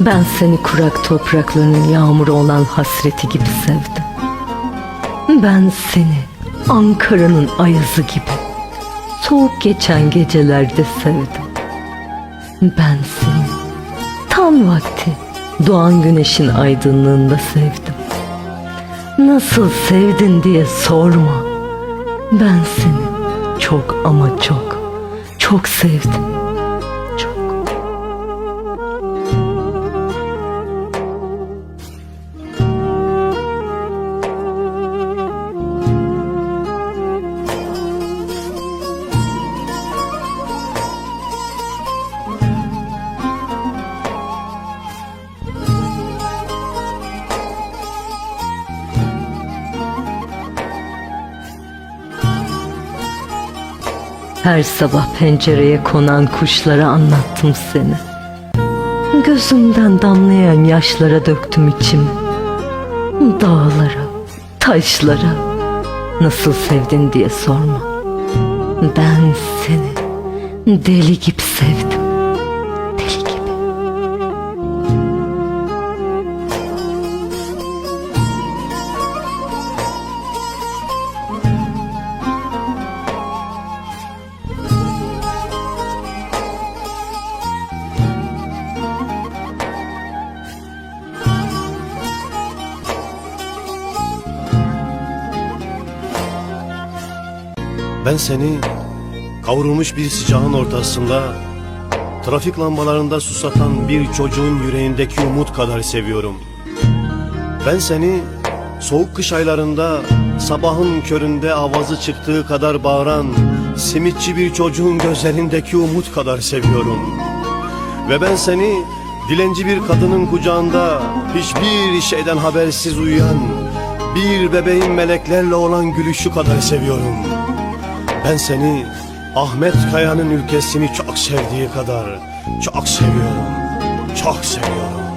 Ben seni kurak topraklarının yağmuru olan hasreti gibi sevdim. Ben seni Ankara'nın ayazı gibi soğuk geçen gecelerde sevdim. Ben seni tam vakti doğan güneşin aydınlığında sevdim. Nasıl sevdin diye sorma. Ben seni çok ama çok, çok sevdim. Her sabah pencereye konan kuşlara anlattım seni. Gözümden damlayan yaşlara döktüm içimi. Dağlara, taşlara nasıl sevdin diye sorma. Ben seni deli gibi sevdim. Ben seni kavrulmuş bir sıcağın ortasında Trafik lambalarında susatan bir çocuğun yüreğindeki umut kadar seviyorum. Ben seni soğuk kış aylarında Sabahın köründe avazı çıktığı kadar bağıran Simitçi bir çocuğun gözlerindeki umut kadar seviyorum. Ve ben seni dilenci bir kadının kucağında Hiçbir şeyden habersiz uyuyan Bir bebeğin meleklerle olan gülüşü kadar seviyorum ben seni Ahmet Kaya'nın ülkesini çok sevdiği kadar çok seviyorum. Çok seviyorum.